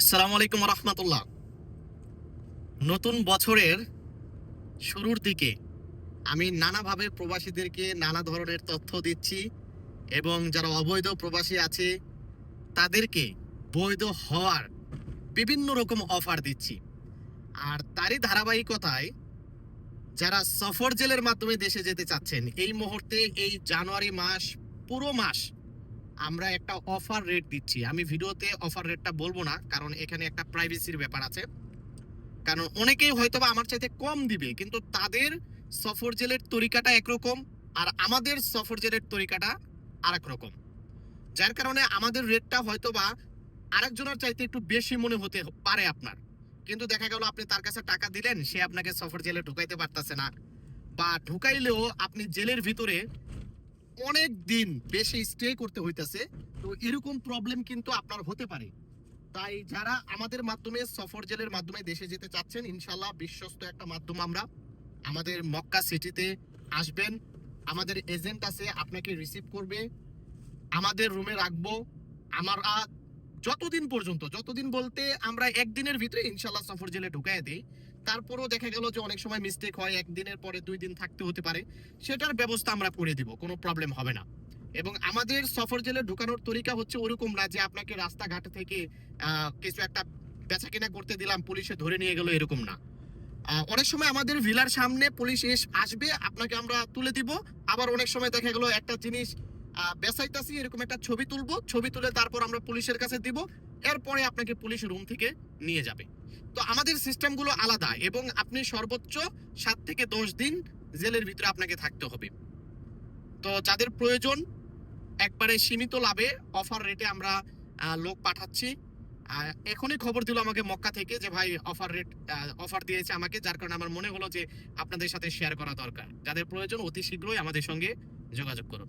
আসসালামু আলাইকুম রহমতুল্লাহ। নতুন বছরের শুরুর দিকে আমি নানাভাবে প্রবাসীদেরকে নানা ধরনের তথ্য দিচ্ছি এবং যারা অবৈধ প্রবাসী আছে, তাদেরকে বৈধ হওয়ার বিভিন্ন রকম অফার দিচ্ছি। আর তারই ধারাবাহিকতায় যারা সফর জেলের মাধ্যমে দেশে যেতে চাচ্ছেন, এই মুহূর্তে এই জানুয়ারি মাস পুরো মাস আমরা একটা অফার রেট দিচ্ছি। আমি ভিডিওতে অফার রেটটা বলব না, কারণ এখানে একটা প্রাইভেসির ব্যাপার আছে। কারণ অনেকেই হয়তোবা আমার চাইতে কম দিবে, কিন্তু তাদের সফর জেলের তরিকাটা একরকম আর আমাদের সফর জেলের তরিকাটা আরেক রকম। যার কারণে আমাদের রেটটা হয়তো বা আরেকজনের চাইতে একটু বেশি মনে হতে পারে আপনার। কিন্তু দেখা গেল আপনি তার কাছে টাকা দিলেন, সে আপনাকে সফর জেলে ঢুকাইতে পারতেছে না। বা ঢুকাইলেও আপনি জেলের ভিতরে অনেক দিন বেশি স্টে করতে হইতাছে, তো এরকম প্রবলেম কিন্তু আপনার হতে পারে। তাই যারা আমাদের মাধ্যমে সফর জেলের মাধ্যমে দেশে যেতে চাচ্ছেন ইনশাল্লাহ বিশ্বস্ত একটা মাধ্যম আমরা আমাদের মক্কা সিটিতে আসবেন। আমাদের এজেন্ট আছে, আপনাকে রিসিভ করবে। আমাদের রুমে রাখব। আমরা যতদিন পর্যন্ত, যতদিন বলতে আমরা একদিনের ভিতরে ইনশাল্লাহ সফর জেলে ঢুকাই দিই, তারপরেও দেখা গেল যে অনেক সময় মিস্টেক হয়, একদিনের পরে দুই দিন থাকতে হতে পারে, সেটার ব্যবস্থা আমরা করে দিব, কোনো প্রবলেম হবে না। এবং আমাদের সফর জেলে ঢুকানোর তরিকা হচ্ছে ওরকম না যে আপনাকে রাস্তাঘাট থেকে কিছু একটা বেচা কেনা করতে দিলাম, পুলিশে ধরে নিয়ে গেল, এরকম না। অনেক সময় আমাদের ভিলার সামনে পুলিশ এস, আসবে, আপনাকে আমরা তুলে দিব, আবার অনেক সময় দেখা গেল একটা জিনিস আহ, বেচাইতাছি এরকম একটা ছবি তুলবো। ছবি তুলে তারপর আমরা পুলিশের কাছে দিব। এরপরে আপনাকে পুলিশ রুম থেকে নিয়ে যাবে। তো আমাদের সিস্টেমগুলো আলাদা এবং আপনি সর্বোচ্চ সাত থেকে দশ দিন জেলের ভিতরে আপনাকে থাকতে হবে। তো যাদের প্রয়োজন একবারে সীমিত লাভে অফার রেটে আমরা লোক পাঠাচ্ছি। এখনই খবর দিল আমাকে মক্কা থেকে যে ভাই অফার রেট অফার দিয়েছে আমাকে যার কারণে আমার মনে হলো যে আপনাদের সাথে শেয়ার করা দরকার। যাদের প্রয়োজন অতি শীঘ্রই আমাদের সঙ্গে যোগাযোগ করুন।